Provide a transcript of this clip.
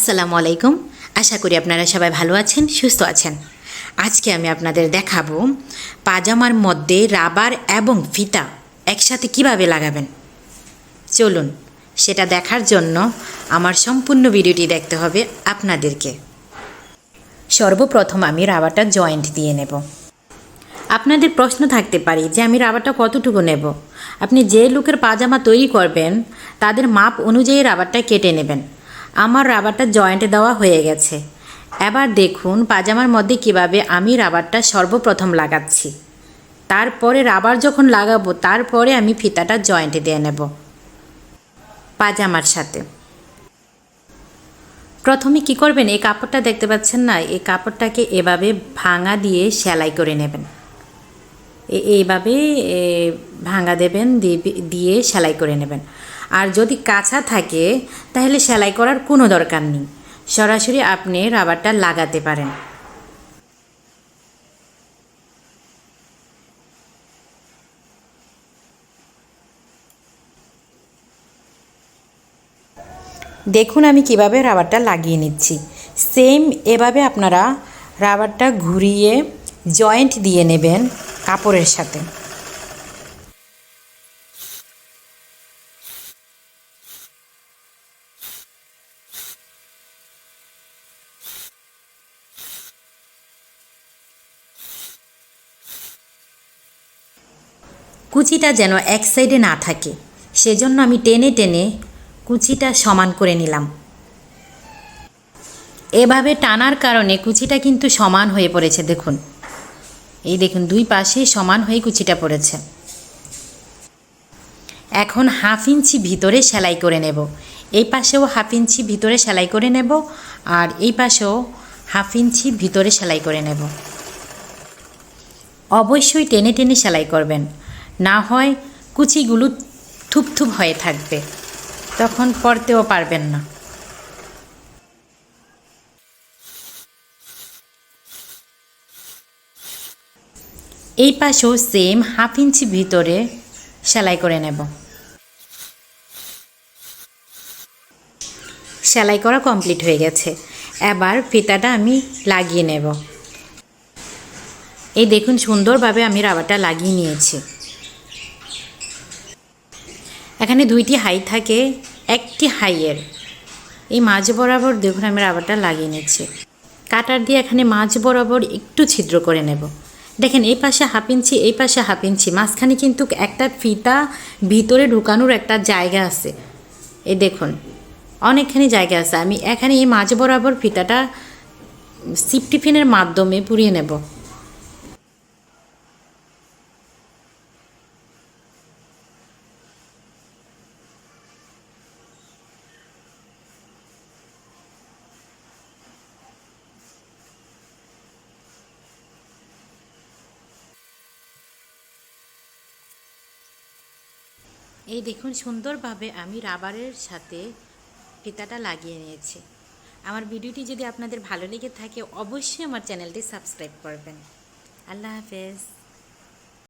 আসসালামু আলাইকুম। আশা করি আপনারা সবাই ভালো আছেন, সুস্থ আছেন। আজকে আমি আপনাদের দেখাবো পাজামার মধ্যে রাবার এবং ফিতা একসাথে কীভাবে লাগাবেন। চলুন, সেটা দেখার জন্য আমার সম্পূর্ণ ভিডিওটি দেখতে হবে আপনাদেরকে। সর্বপ্রথম আমি রাবারটা জয়েন্ট দিয়ে নেব। আপনাদের প্রশ্ন থাকতে পারে যে আমি রাবারটা কতটুকু নেব? আপনি যে লোকের পাজামা তৈরি করবেন, তাদের মাপ অনুযায়ী রাবারটা কেটে নেবেন। আমার রাবারটা জয়েন্টে দেওয়া হয়ে গেছে। এবার দেখুন পাজামার মধ্যে কীভাবে আমি রাবারটা সর্বপ্রথম লাগাচ্ছি। তারপরে রাবার যখন লাগাবো, তারপরে আমি ফিতাটা জয়েন্টে দিয়ে নেব। পাজামার সাথে। প্রথমে কি করবেন? এই কাপড়টা দেখতে পাচ্ছেন না? এই কাপড়টাকে এভাবে ভাঙা দিয়ে সেলাই করে নেবেন। এইভাবে ভাঙা দেবেন দিয়ে- সেলাই করে নেবেন। আর যদি কাঁচা থাকে, তাহলে সেলাই করার কোনো দরকার নেই। সরাসরি আপনি রাবারটা লাগাতে পারেন। দেখুন আমি কীভাবে রাবারটা লাগিয়ে নিচ্ছি। সেম এভাবে আপনারা রাবারটা ঘুরিয়ে জয়েন্ট দিয়ে নেবেন। কাপড়ের সাথে। কুচিটা যেন এক সাইডে না থাকে, সেজন্য আমি টেনে টেনে কুচিটা সমান করে নিলাম। এভাবে টানার কারণে কুচিটা কিন্তু সমান হয়ে পড়েছে, দেখুন। এই দেখুন, দুই পাশেই সমান হয়ে কুচিটা পড়েছে। এখন হাফ ইঞ্চি ভিতরে সেলাই করে নেব। এই পাশেও হাফ ইঞ্চি ভিতরে সেলাই করে নেব আর এই পাশেও হাফ ইঞ্চি ভিতরে সেলাই করে নেব। অবশ্যই টেনে টেনে সেলাই করবেন। না হয় কুচিগুলো থুপথুপ হয়ে থাকবে। তখন পরতেও পারবেন না। এই পাশেও সেম হাফ ইঞ্চি ভিতরে সেলাই করে নেব। সেলাই করা কমপ্লিট হয়ে গেছে। এবার ফিতাটা আমি লাগিয়ে নেব। এই দেখুন সুন্দরভাবে আমি রাবারটা লাগিয়ে নিয়েছি। এখানে দুইটি হাই থাকে, একটি হাইয়ের। এই মাঝ বরাবর দেখুন আমি রাবারটা লাগিয়ে নিচ্ছি। কাটার দিয়ে এখানে মাঝ বরাবর একটু ছিদ্র করে নেব। দেখেন, এই পাশে হাফ ইঞ্চি, এই পাশে হাফ ইঞ্চি, মাঝখানে কিন্তু একটা ফিতা ভিতরে ঢুকানোর একটা জায়গা আছে। এই দেখুন, অনেকখানি জায়গা আছে। আমি এখানে এই মাঝ বরাবর ফিতাটা সিপটিফিনের মাধ্যমে পুড়িয়ে নেব। এই দেখুন, সুন্দরভাবে আমি রাবারের সাথে ফিতাটা লাগিয়ে নিয়েছি। আমার ভিডিওটি যদি আপনাদের ভালো লেগে থাকে, অবশ্যই আমার চ্যানেলটি সাবস্ক্রাইব করবেন। আল্লাহ হাফেজ।